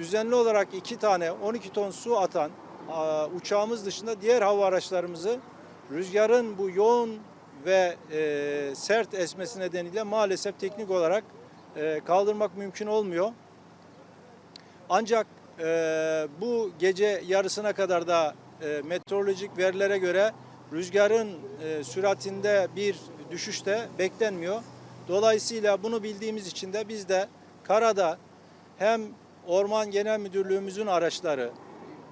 düzenli olarak iki tane 12 ton su atan uçağımız dışında diğer hava araçlarımızı rüzgarın bu yoğun ve e, sert esmesi nedeniyle maalesef teknik olarak e, kaldırmak mümkün olmuyor. Ancak e, bu gece yarısına kadar da e, meteorolojik verilere göre rüzgarın e, süratinde bir düşüş de beklenmiyor. Dolayısıyla bunu bildiğimiz için de biz de karada hem Orman Genel Müdürlüğümüzün araçları,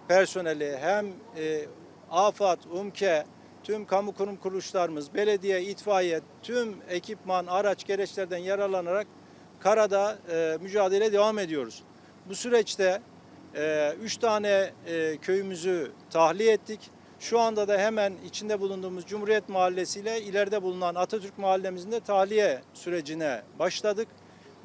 personeli hem e, AFAD, UMKE, tüm kamu kurum kuruluşlarımız, belediye, itfaiye, tüm ekipman, araç, gereçlerden yararlanarak karada e, mücadele devam ediyoruz. Bu süreçte 3 tane e, köyümüzü tahliye ettik. Şu anda da hemen içinde bulunduğumuz Cumhuriyet Mahallesi ile ileride bulunan Atatürk Mahallemizin de tahliye sürecine başladık.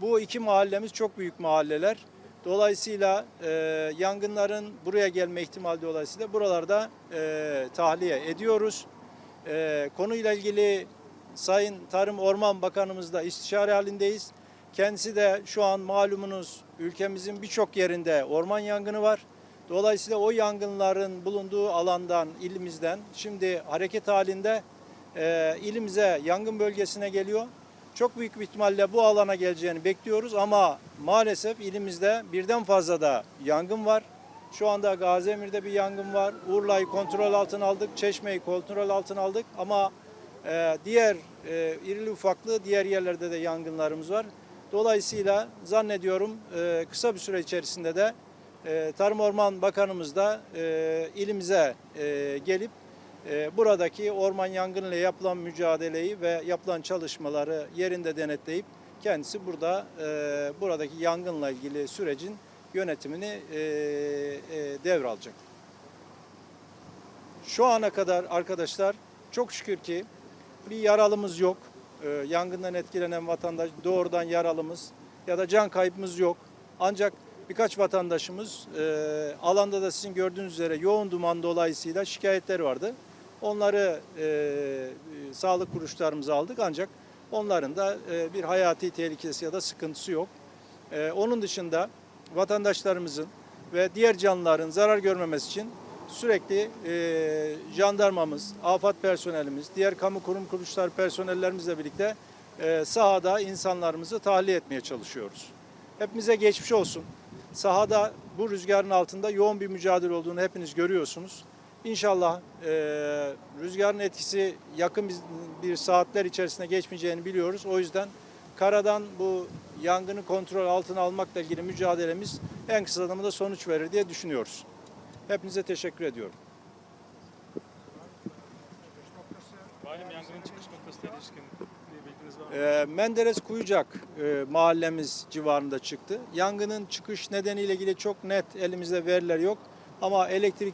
Bu iki mahallemiz çok büyük mahalleler. Dolayısıyla e, yangınların buraya gelme ihtimali dolayısıyla buralarda e, tahliye ediyoruz. E, konuyla ilgili Sayın Tarım Orman Bakanımızla istişare halindeyiz. Kendisi de şu an malumunuz ülkemizin birçok yerinde orman yangını var. Dolayısıyla o yangınların bulunduğu alandan, ilimizden şimdi hareket halinde e, ilimize, yangın bölgesine geliyor. Çok büyük bir ihtimalle bu alana geleceğini bekliyoruz ama maalesef ilimizde birden fazla da yangın var. Şu anda Gaziemir'de bir yangın var. Urla'yı kontrol altına aldık, Çeşme'yi kontrol altına aldık ama e, diğer e, irili ufaklı diğer yerlerde de yangınlarımız var. Dolayısıyla zannediyorum e, kısa bir süre içerisinde de e, Tarım Orman Bakanımız da e, ilimize e, gelip buradaki orman yangınıyla yapılan mücadeleyi ve yapılan çalışmaları yerinde denetleyip kendisi burada e, buradaki yangınla ilgili sürecin yönetimini e, e, devralacak. Şu ana kadar arkadaşlar çok şükür ki bir yaralımız yok. Ee, yangından etkilenen vatandaş doğrudan yaralımız ya da can kaybımız yok. Ancak birkaç vatandaşımız alanda da sizin gördüğünüz üzere yoğun duman dolayısıyla şikayetleri vardı. Onları e, sağlık kuruluşlarımıza aldık ancak onların da e, bir hayati tehlikesi ya da sıkıntısı yok. E, onun dışında vatandaşlarımızın ve diğer canlıların zarar görmemesi için sürekli e, jandarmamız, afat personelimiz, diğer kamu kurum kuruluşlar personellerimizle birlikte e, sahada insanlarımızı tahliye etmeye çalışıyoruz. Hepimize geçmiş olsun. Sahada bu rüzgarın altında yoğun bir mücadele olduğunu hepiniz görüyorsunuz. İnşallah e, rüzgarın etkisi yakın bir, bir saatler içerisinde geçmeyeceğini biliyoruz. O yüzden karadan bu yangını kontrol altına almakla ilgili mücadelemiz en kısa zamanda sonuç verir diye düşünüyoruz. Hepinize teşekkür ediyorum. Valim yangının çıkış noktasına ilişkin bir bilginiz var mı? Ee, Menderes Kuyucak e, mahallemiz civarında çıktı. Yangının çıkış nedeniyle ilgili çok net elimizde veriler yok. Ama elektrik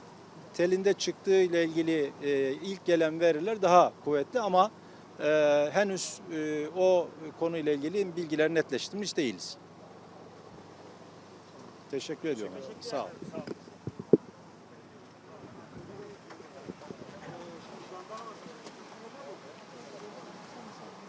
telinde çıktığı ile ilgili e, ilk gelen veriler daha kuvvetli ama e, henüz e, o konuyla ilgili bilgiler netleştirmiş değiliz. Teşekkür ediyorum. Olun. Sağ olun.